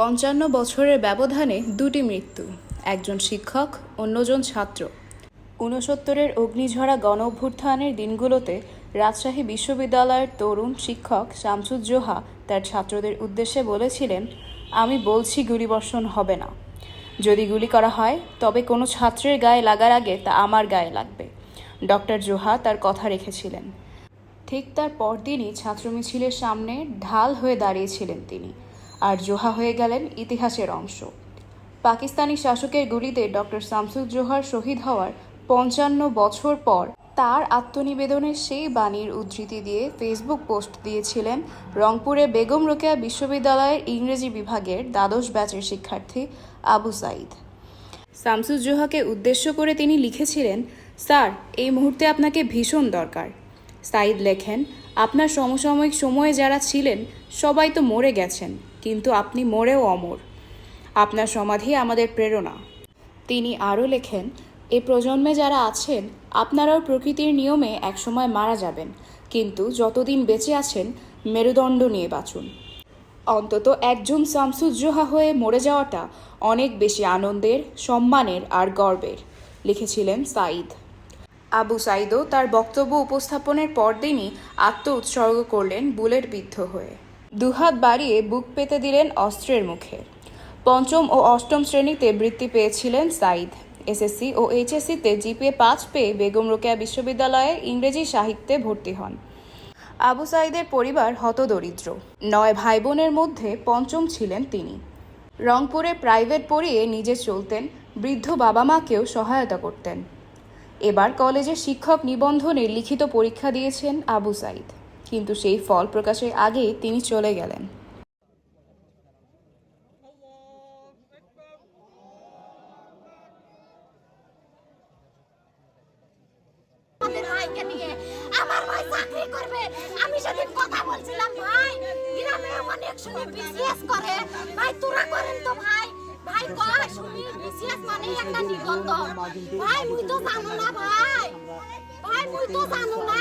পঞ্চান্ন বছরের ব্যবধানে দুটি মৃত্যু, একজন শিক্ষক, অন্যজন ছাত্র। ঊনসত্তরের অগ্নিঝরা গণ অভ্যুত্থানের দিনগুলোতে রাজশাহী বিশ্ববিদ্যালয়ের তরুণ শিক্ষক শামসুজ্জোহা তার ছাত্রদের উদ্দেশ্যে বলেছিলেন, আমি বলছি গুলিবর্ষণ হবে না। যদি গুলি করা হয়, তবে কোনো ছাত্রের গায়ে লাগার আগে তা আমার গায়ে লাগবে। ডক্টর জোহা তার কথা রেখেছিলেন। ঠিক তার পরদিনই ছাত্র মিছিলের সামনে ঢাল হয়ে দাঁড়িয়েছিলেন তিনি। আর জোহা হয়ে গেলেন ইতিহাসের অংশ। পাকিস্তানি শাসকের গুলিতে ডক্টর শামসুল জোহার শহীদ হওয়ার পঞ্চান্ন বছর পর তার আত্মনিবেদনের সেই বাণীর উদ্ধৃতি দিয়ে ফেসবুক পোস্ট দিয়েছিলেন রংপুরে বেগম রোকেয়া বিশ্ববিদ্যালয়ের ইংরেজি বিভাগের দ্বাদশ ব্যাচের শিক্ষার্থী আবু সাইদ শামসুজ্জোহাকে উদ্দেশ্য করে তিনি লিখেছিলেন, স্যার, এই মুহূর্তে আপনাকে ভীষণ দরকার। সাইদ লেখেন, আপনার সমসাময়িক সময়ে যারা ছিলেন, সবাই তো মরে গেছেন। কিন্তু আপনি মরেও অমর। আপনার সমাধি আমাদের প্রেরণা। তিনি আরও লেখেন, এ প্রজন্মে যারা আছেন, আপনারাও প্রকৃতির নিয়মে একসময় মারা যাবেন। কিন্তু যতদিন বেঁচে আছেন, মেরুদণ্ড নিয়ে বাঁচুন। অন্তত একজন শামসুজ্জোহা হয়ে মরে যাওয়াটা অনেক বেশি আনন্দের, সম্মানের আর গর্বের, লিখেছিলেন সাঈদ। আবু সাইদও তার বক্তব্য উপস্থাপনের পরদিনই আত্ম উৎসর্গ করলেন বুলেট বিদ্ধ হয়ে। দুহাত বাড়িয়ে বুক পেতে দিলেন অস্ত্রের মুখে। পঞ্চম ও অষ্টম শ্রেণীতে বৃত্তি পেয়েছিলেন সাইদ এসএসসি ও এইচএসসিতে জিপিএ পাঁচ পেয়ে বেগম রোকেয়া বিশ্ববিদ্যালয়ে ইংরেজি সাহিত্যে ভর্তি হন। আবু সাইদের পরিবার হতদরিদ্র। নয় ভাই বোনের মধ্যে পঞ্চম ছিলেন তিনি। রংপুরে প্রাইভেট পড়িয়ে নিজে চলতেন, বৃদ্ধ বাবা মাকেও সহায়তা করতেন। এবার কলেজে শিক্ষক নিবন্ধনে লিখিত পরীক্ষা দিয়েছেন আবু সাইদ কিন্তু সেই ফল প্রকাশের আগেই তিনি চলে গেলেন। করেন ভাই, মুই তো জানো না, ভাই। ভাই, মুই তো জানো না।